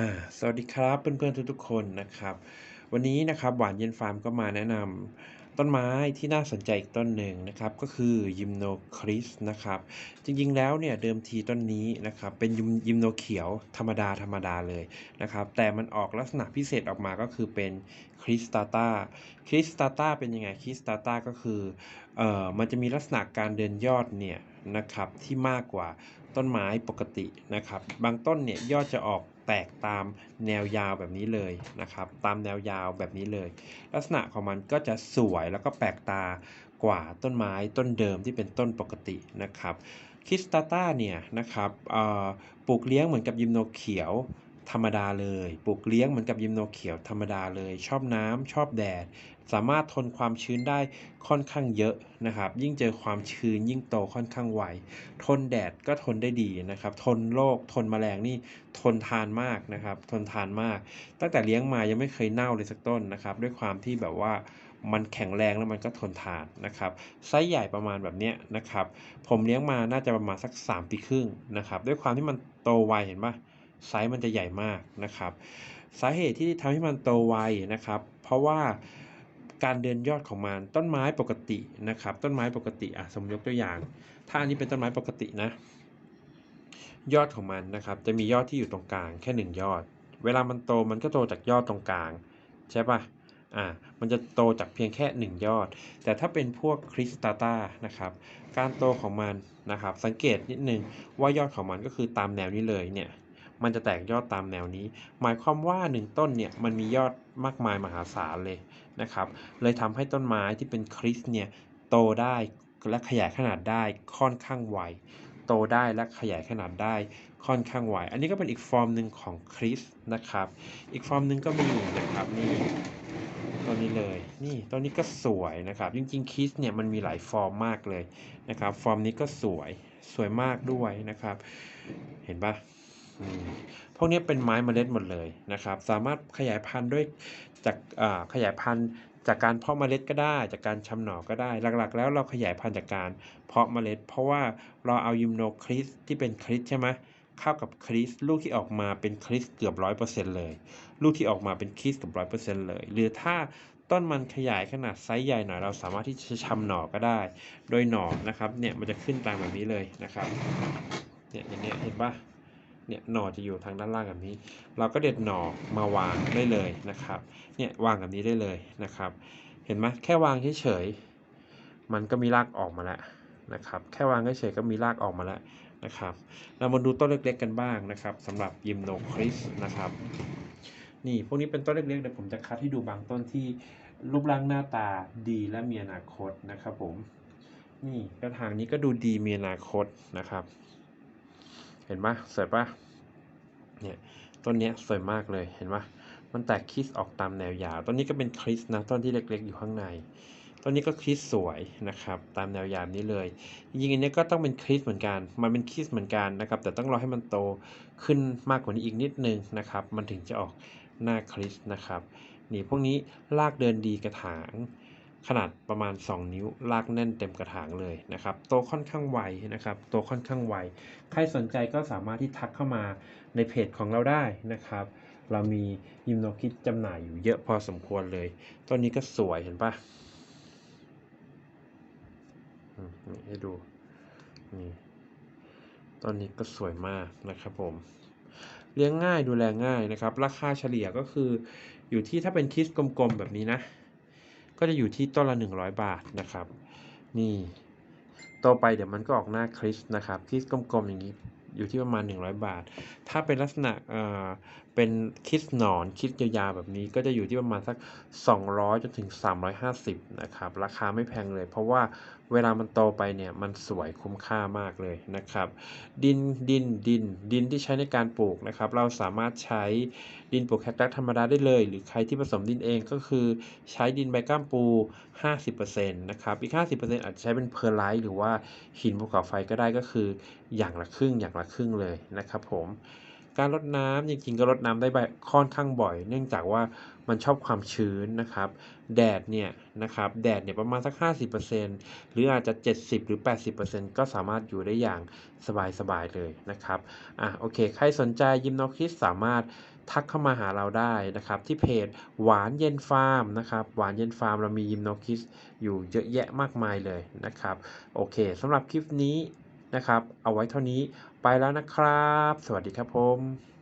อ่าสวัสดีครับเพื่อนๆทุกๆคนนะครับ วันนี้นะครับหวานเย็นฟาร์มก็มาแนะนำต้นไม้ที่น่าสนใจอีกต้นหนึ่งนะครับ ก็คือยิมโนคริสนะครับ จริงๆแล้วเนี่ยเดิมทีต้นนี้นะครับเป็นยิมยิมโนเขียวธรรมดาธรรมดาเลยนะครับ แต่มันออกลักษณะพิเศษออกมาก็คือเป็นคริสตาตาคริสตาตาเป็นยังไงคริสตาตาก็คือเอ่อมันจะมีลักษณะการเดินยอดเนี่ยนะครับที่มากกว่า ต้นไม้ปกตินะครับ บางต้นเนี่ยยอดจะออกแตกตามแนวยาวแบบนี้เลยนะครับ ตามแนวยาวแบบนี้เลย ลักษณะของมันก็จะสวยแล้วก็แปลกตากว่าต้นไม้ต้นเดิมที่เป็นต้นปกตินะครับคิสตาต้าเนี่ยนะครับปลูกเลี้ยงเหมือนกับยิมโนเขียว ธรรมดาเลย ปลูกเลี้ยงเหมือนกับยิมโนเขียวธรรมดาเลย ชอบน้ำชอบแดด สามารถทนความชื้นได้ค่อนข้างเยอะนะครับ ยิ่งเจอความชื้นยิ่งโตค่อนข้างไว ทนแดดก็ทนได้ดีนะครับ ทนโรค ทนแมลงนี่ทนทานมากนะครับ ทนทานมาก ตั้งแต่เลี้ยงมายังไม่เคยเน่าเลยสักต้นนะครับ ด้วยความที่แบบว่ามันแข็งแรงแล้วมันก็ทนทานนะครับไซส์ใหญ่ประมาณแบบนี้นะครับ ผมเลี้ยงมาน่าจะประมาณสัก3ปีครึ่งนะครับ ด้วยความที่มันโตไวเห็นปะ ไซส์มันจะใหญ่มากนะครับ สาเหตุที่ทำให้มันโตไวนะครับ เพราะว่าการเดินยอดของมันต้นไม้ปกตินะครับ ต้นไม้ปกติอะสมมติยกตัวอย่าง ถ้าอันนี้เป็นต้นไม้ปกตินะ ยอดของมันนะครับ จะมียอดที่อยู่ตรงกลางแค่หนึ่งยอด เวลามันโตมันก็โตจากยอดตรงกลาง ใช่ปะอ่ามันจะโตจากเพียงแค่ 1 ยอด แต่ถ้าเป็นพวกคริสตาตานะครับ การโตของมันนะครับ สังเกตนิดนึงว่ายอดของมันก็คือตามแนวนี้เลยเนี่ย มันจะแตกยอดตามแนวนี้ หมายความว่า 1 ต้นเนี่ยมันมียอดมากมายมหาศาลเลยนะครับ เลยทำให้ต้นไม้ที่เป็นคริสเนี่ยโตได้และขยายขนาดได้ค่อนข้างไว โตได้และขยายขนาดได้ค่อนข้างไว อันนี้ก็เป็นอีกฟอร์มหนึ่งของคริสนะครับ อีกฟอร์มหนึ่งก็มีนะครับนี่ตัวนี้เลย นี่ตัวนี้ก็สวยนะครับ จริงๆคิสเนี่ยมันมีหลายฟอร์มมากเลยนะครับ ฟอร์มนี้ก็สวย สวยมากด้วยนะครับ เห็นปะ พวกนี้เป็นไม้เมล็ดหมดเลยนะครับ สามารถขยายพันธุ์ด้วยจากขยายพันธุ์จากการเพาะเมล็ดก็ได้ จากการชำหน่อก็ได้ หลักๆ แล้วเราขยายพันธุ์จากการเพาะเมล็ด เพราะว่าเราเอายิมโนคริสที่เป็นคริสใช่ไหมเข้ากับคริสลูกที่ออกมาเป็นคริสเกือบร้อยเปอร์เซ็นต์เลย ลูกที่ออกมาเป็นคริสเกือบร้อยเปอร์เซ็นต์เลย หรือถ้าต้นมันขยายขนาดไซส์ใหญ่หน่อยเราสามารถที่จะชำหน่อก็ได้ โดยหน่อนะครับเนี่ยมันจะขึ้นตามแบบนี้เลยนะครับเนี่ยอย่างนี้เห็นปะ เนี่ยหน่อจะอยู่ทางด้านล่างแบบนี้ เราก็เด็ดหน่อมาวางได้เลยนะครับ เนี่ยวางแบบนี้ได้เลยนะครับ เห็นไหมแค่วางเฉยๆมันก็มีรากออกมาแล้วนะครับ แค่วางเฉยๆก็มีรากออกมาแล้วนะครับ เรามาดูต้นเล็กๆกันบ้างนะครับสำหรับยิมโนคริสนะครับ นี่พวกนี้เป็นต้นเล็กๆเดี๋ยวผมจะคัดให้ดูบางต้นที่รูปร่างหน้าตาดีและมีอนาคตนะครับผม นี่กระถางนี้ก็ดูดีมีอนาคตนะครับ เห็นปะสวยปะเนี่ยต้นนี้สวยมากเลยเห็นปะมันแตกคริสออกตามแนวยาวต้นนี้ก็เป็นคริสนะต้นที่เล็กๆอยู่ข้างในต้นนี้ก็คริสสวยนะครับตามแนวยาวนี้เลยจริงๆอันนี้ก็ต้องเป็นคริสเหมือนกันมันเป็นคริสเหมือนกันนะครับ แต่ต้องรอให้มันโตขึ้นมากกว่านี้อีกนิดนึงนะครับ มันถึงจะออกหน้าคริสนะครับนี่พวกนี้ลากเดินดีกระถาง ขนาดประมาณ 2 นิ้วลากแน่นเต็มกระถางเลยนะครับโตค่อนข้างไวนะครับโตค่อนข้างไว ใครสนใจก็สามารถที่ทักเข้ามาในเพจของเราได้นะครับ เรามียิมโนคิดจำหน่ายอยู่เยอะพอสมควรเลยต้นนี้ก็สวยเห็นปะนี่ให้ดูนี่ต้นนี้ก็สวยมากนะครับผมเลี้ยงง่ายดูแลง่ายนะครับ ราคาเฉลี่ยก็คืออยู่ที่ถ้าเป็นคิสกลมๆแบบนี้นะ ก็จะอยู่ที่ต้นละ 100 บาทนะครับ นี่โตไปเดี๋ยวมันก็ออกหน้าคริสนะครับคริสกลมๆอย่างนี้อยู่ที่ประมาณ 100 บาท ถ้าเป็นลักษณะ เป็นคิดหนอนคิดยาวๆแบบนี้ก็จะอยู่ที่ประมาณสัก 200จนถึง 350นะครับราคาไม่แพงเลย เพราะว่าเวลามันโตไปเนี่ยมันสวยคุ้มค่ามากเลยนะครับ ดินดินดินดินที่ใช้ในการปลูกนะครับ เราสามารถใช้ดินปลูกแคคตัสธรรมดาได้เลย หรือใครที่ผสมดินเองก็คือใช้ดินใบก้ามปู 50%นะครับอีก 50%อาจจะใช้เป็นเพอร์ไลท์หรือว่าหินภูเขาไฟก็ได้ก็คืออย่างละครึ่งอย่างละครึ่งเลยนะครับผม การรดน้ำจริงๆก็รดน้ำได้ค่อนข้างบ่อย เนื่องจากว่ามันชอบความชื้นนะครับ แดดเนี่ยนะครับ แดดเนี่ยประมาณสัก 50%หรืออาจจะ 70 หรือ 80%ก็สามารถอยู่ได้อย่างสบายๆเลยนะครับ อะโอเค ใครสนใจยิมนอคิสสามารถทักเข้ามาหาเราได้นะครับ ที่เพจหวานเย็นฟาร์มนะครับ หวานเย็นฟาร์มเรามียิมนอคิสอยู่เยอะแยะมากมายเลยนะครับ โอเคสำหรับคลิปนี้ะครับ เอาไว้เท่านี้ไปแล้วนะครับ สวัสดีครับผม